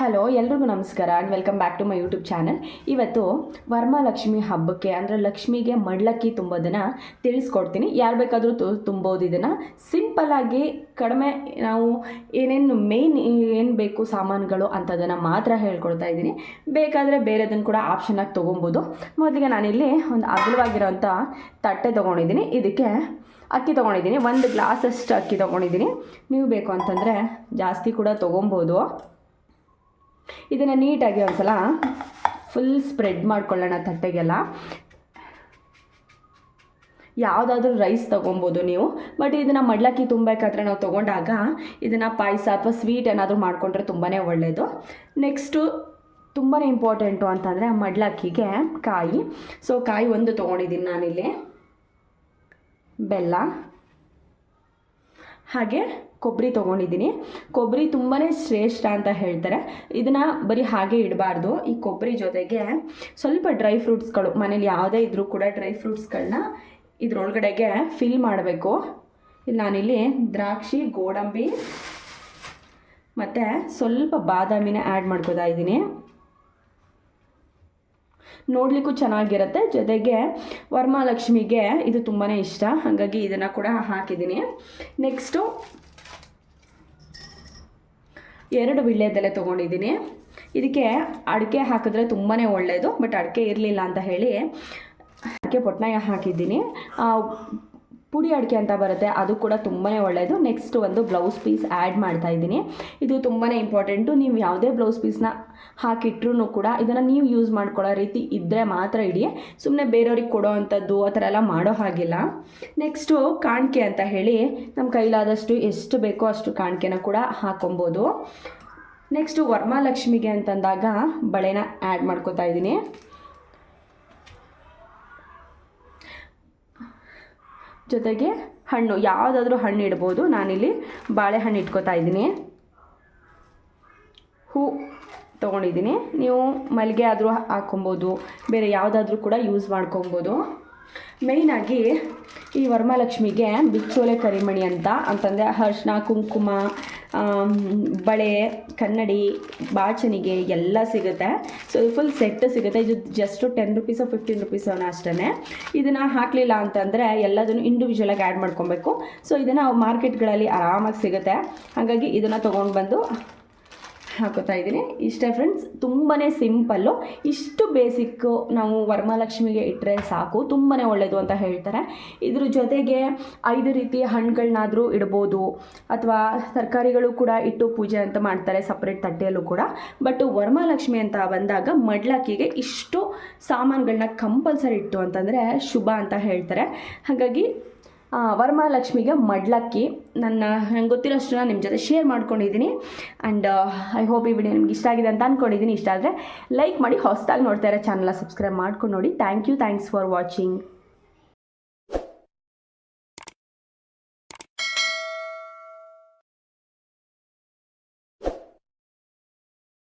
Hello, ಎಲ್ರಿಗೂ ನಮಸ್ಕಾರ and welcome back to my YouTube channel ಇವತ್ತು ವರ್ಮಾಲಕ್ಷ್ಮಿ ಹಬ್ಬಕ್ಕೆ, ಅಂದರೆ ಲಕ್ಷ್ಮಿಗೆ ಮಡ್ಲಕ್ಕಿ ತುಂಬೋದನ್ನು ತಿಳಿಸ್ಕೊಡ್ತೀನಿ. ಯಾರು ಬೇಕಾದರೂ ತುಂಬೋದು ಇದನ್ನು. ಸಿಂಪಲ್ಲಾಗಿ ಕಡಿಮೆ ನಾವು ಏನೇನು ಮೇಯ್ನ್ ಏನು ಬೇಕು ಸಾಮಾನುಗಳು ಅಂಥದ್ದನ್ನು ಮಾತ್ರ ಹೇಳ್ಕೊಡ್ತಾ ಇದ್ದೀನಿ. ಬೇಕಾದರೆ ಬೇರೆದನ್ನು ಕೂಡ ಆಪ್ಷನಾಗಿ ತೊಗೊಬೋದು. ಮೊದಲಿಗೆ ನಾನಿಲ್ಲಿ ಒಂದು ಅಗಲವಾಗಿರೋಂಥ ತಟ್ಟೆ ತೊಗೊಂಡಿದ್ದೀನಿ. ಇದಕ್ಕೆ ಅಕ್ಕಿ ತೊಗೊಂಡಿದ್ದೀನಿ. ಒಂದು ಗ್ಲಾಸಷ್ಟು ಅಕ್ಕಿ ತೊಗೊಂಡಿದ್ದೀನಿ. ನೀವು ಬೇಕು ಅಂತಂದರೆ ಜಾಸ್ತಿ ಕೂಡ ತೊಗೊಬೋದು. ಇದನ್ನು ನೀಟಾಗಿ ಒಂದ್ಸಲ ಫುಲ್ ಸ್ಪ್ರೆಡ್ ಮಾಡ್ಕೊಳ್ಳೋಣ ತಟ್ಟೆಗೆಲ್ಲ. ಯಾವುದಾದ್ರೂ ರೈಸ್ ತೊಗೊಬೋದು ನೀವು ಬಟ್ ಇದನ್ನು ಮಡ್ಲಕ್ಕಿ ತುಂಬಬೇಕಾದ್ರೆ ನಾವು ತೊಗೊಂಡಾಗ ಇದನ್ನು ಪಾಯಸ ಅಥವಾ ಸ್ವೀಟ್ ಏನಾದರೂ ಮಾಡಿಕೊಂಡ್ರೆ ತುಂಬಾ ಒಳ್ಳೆಯದು ನೆಕ್ಸ್ಟು ತುಂಬಾ ಇಂಪಾರ್ಟೆಂಟು ಅಂತಂದರೆ ಮಡ್ಲಕ್ಕಿಗೆ ಕಾಯಿ. ಸೊ ಕಾಯಿ ಒಂದು ತೊಗೊಂಡಿದ್ದೀನಿ ನಾನಿಲ್ಲಿ. ಬೆಲ್ಲ. ಹಾಗೆ ಕೊಬ್ಬರಿ ತೊಗೊಂಡಿದ್ದೀನಿ. ಕೊಬ್ಬರಿ ತುಂಬಾ ಶ್ರೇಷ್ಠ ಅಂತ ಹೇಳ್ತಾರೆ. ಇದನ್ನು ಬರೀ ಹಾಗೆ ಇಡಬಾರ್ದು. ಈ ಕೊಬ್ಬರಿ ಜೊತೆಗೆ ಸ್ವಲ್ಪ ಡ್ರೈ ಫ್ರೂಟ್ಸ್ಗಳು, ಮನೇಲಿ ಯಾವುದೇ ಇದ್ದರೂ ಕೂಡ ಡ್ರೈ ಫ್ರೂಟ್ಸ್ಗಳನ್ನ ಇದ್ರೊಳಗಡೆಗೆ ಫಿಲ್ ಮಾಡಬೇಕು. ಇಲ್ಲಿ ನಾನಿಲ್ಲಿ ದ್ರಾಕ್ಷಿ, ಗೋಡಂಬಿ ಮತ್ತು ಸ್ವಲ್ಪ ಬಾದಾಮಿನ ಆ್ಯಡ್ ಮಾಡ್ಕೋತಾ ಇದ್ದೀನಿ. ನೋಡಲಿಕ್ಕೂ ಚೆನ್ನಾಗಿರುತ್ತೆ. ಜೊತೆಗೆ ವರಮಹಾಲಕ್ಷ್ಮಿಗೆ ಇದು ತುಂಬಾ ಇಷ್ಟ. ಹಾಗಾಗಿ ಇದನ್ನು ಕೂಡ ಹಾಕಿದ್ದೀನಿ. ನೆಕ್ಸ್ಟು ಎರಡು ವಿಳ್ಯದೆಲೆ ತೊಗೊಂಡಿದ್ದೀನಿ. ಇದಕ್ಕೆ ಅಡಿಕೆ ಹಾಕಿದ್ರೆ ತುಂಬಾ ಒಳ್ಳೆಯದು ಬಟ್ ಅಡಿಕೆ ಇರಲಿಲ್ಲ ಅಂತ ಹೇಳಿ ಅಡಿಕೆ ಪೊಟ್ಟಣ ಹಾಕಿದ್ದೀನಿ. ಪುಡಿ ಅಡಿಕೆ ಅಂತ ಬರುತ್ತೆ, ಅದು ಕೂಡ ತುಂಬಾ ಒಳ್ಳೆಯದು ನೆಕ್ಸ್ಟ್ ಒಂದು ಬ್ಲೌಸ್ ಪೀಸ್ ಆ್ಯಡ್ ಮಾಡ್ತಾ ಇದ್ದೀನಿ. ಇದು ತುಂಬಾ ಇಂಪಾರ್ಟೆಂಟು ನೀವು ಯಾವುದೇ ಬ್ಲೌಸ್ ಪೀಸ್ನ ಹಾಕಿಟ್ರೂ ಕೂಡ ಇದನ್ನು ನೀವು ಯೂಸ್ ಮಾಡ್ಕೊಳ್ಳೋ ರೀತಿ ಇದ್ದರೆ ಮಾತ್ರ ಇಡಿ. ಸುಮ್ಮನೆ ಬೇರೆಯವ್ರಿಗೆ ಕೊಡೋ ಅಂಥದ್ದು, ಆ ಥರ ಎಲ್ಲ ಮಾಡೋ ಹಾಗಿಲ್ಲ. ನೆಕ್ಸ್ಟು ಕಾಣಿಕೆ ಅಂತ ಹೇಳಿ ನಮ್ಮ ಕೈಲಾದಷ್ಟು ಎಷ್ಟು ಬೇಕೋ ಅಷ್ಟು ಕಾಣಿಕೆನ ಕೂಡ ಹಾಕೊಬೋದು. ನೆಕ್ಸ್ಟು ವರ್ಮಾಲಕ್ಷ್ಮಿಗೆ ಅಂತಂದಾಗ ಬಳೆನ ಆ್ಯಡ್ ಮಾಡ್ಕೋತಾ ಇದ್ದೀನಿ. ಜೊತೆಗೆ ಹಣ್ಣು, ಯಾವುದಾದ್ರೂ ಹಣ್ಣು ಇಡ್ಬೋದು. ನಾನಿಲ್ಲಿ ಬಾಳೆಹಣ್ಣು ಇಟ್ಕೋತಾ ಇದ್ದೀನಿ. ಹೂ ತೊಗೊಂಡಿದ್ದೀನಿ. ನೀವು ಮಲ್ಲಿಗೆ ಆದರೂ ಹಾಕೊಬೋದು ಬೇರೆ ಯಾವುದಾದ್ರೂ ಕೂಡ ಯೂಸ್ ಮಾಡ್ಕೊಬೋದು. ಮೇಯ್ನಾಗಿ ಈ ವರಮಹಾಲಕ್ಷ್ಮಿಗೆ ಬಿಚ್ಚೋಲೆ ಕರಿಮಣಿ ಅಂತ ಅಂತಂದರೆ ಅರ್ಶಿನ ಕುಂಕುಮ ಬಳೆ, ಕನ್ನಡಿ ಬಾಚನಿಗೆ ಎಲ್ಲ ಸಿಗುತ್ತೆ. ಸೊ ಫುಲ್ ಸೆಟ್ ಸಿಗುತ್ತೆ. ಇದು just ten rupees fifteen rupees ಅಷ್ಟೇ ಇದನ್ನು ಹಾಕಲಿಲ್ಲ ಅಂತಂದರೆ ಎಲ್ಲದನ್ನು ಇಂಡಿವಿಜುವಲಾಗಿ ಆ್ಯಡ್ ಮಾಡ್ಕೊಬೇಕು. ಸೊ ಇದನ್ನು ಮಾರ್ಕೆಟ್ಗಳಲ್ಲಿ ಆರಾಮಾಗಿ ಸಿಗುತ್ತೆ. ಹಾಗಾಗಿ ಇದನ್ನು ತೊಗೊಂಡು ಬಂದು ಹಾಕೋತಾ ಇದ್ದೀನಿ. ಇಷ್ಟೇ ಫ್ರೆಂಡ್ಸ್ ತುಂಬಾ ಸಿಂಪಲ್ಲು ಇಷ್ಟು ಬೇಸಿಕ್ಕು ನಾವು ವರಮಹಾಲಕ್ಷ್ಮಿಗೆ ಇಟ್ಟರೆ ಸಾಕು. ತುಂಬಾ ಒಳ್ಳೆಯದು ಅಂತ ಹೇಳ್ತಾರೆ. ಇದ್ರ ಜೊತೆಗೆ ಐದು ರೀತಿಯ ಹಣ್ಣುಗಳನ್ನಾದರೂ ಇಡ್ಬೋದು. ಅಥವಾ ತರಕಾರಿಗಳು ಕೂಡ ಇಟ್ಟು ಪೂಜೆ ಅಂತ ಮಾಡ್ತಾರೆ ಸಪ್ರೇಟ್ ತಟ್ಟೆಯಲ್ಲೂ ಕೂಡ. ಬಟ್ ವರಮಹಾಲಕ್ಷ್ಮಿ ಅಂತ ಬಂದಾಗ ಮಡ್ಲಕ್ಕಿಗೆ ಇಷ್ಟು ಸಾಮಾನುಗಳನ್ನ ಕಂಪಲ್ಸರಿ ಇಟ್ಟು ಅಂತಂದರೆ ಶುಭ ಅಂತ ಹೇಳ್ತಾರೆ. ಹಾಗಾಗಿ ವರಮಹಾಲಕ್ಷ್ಮಿಗೆ ಮಡ್ಲಕ್ಕಿ. ನನ್ನ ನಂಗೆ ನಾನು ನಿಮ್ಮ ಜೊತೆ ಶೇರ್ ಮಾಡ್ಕೊಂಡಿದ್ದೀನಿ ಆ್ಯಂಡ್ ಐ ಹೋಪ್ ಈ ವಿಡಿಯೋ ನಿಮ್ಗೆ ಇಷ್ಟ ಆಗಿದೆ ಅಂತ ಅಂದ್ಕೊಂಡಿದ್ದೀನಿ ಇಷ್ಟ ಆದರೆ ಲೈಕ್ ಮಾಡಿ, ಹೊಸದಾಗಿ ನೋಡ್ತಾ ಇರೋ ಚಾನಲ್ನ ಸಬ್ಸ್ಕ್ರೈಬ್ ಮಾಡ್ಕೊಂಡು ನೋಡಿ. Thank you thanks for watching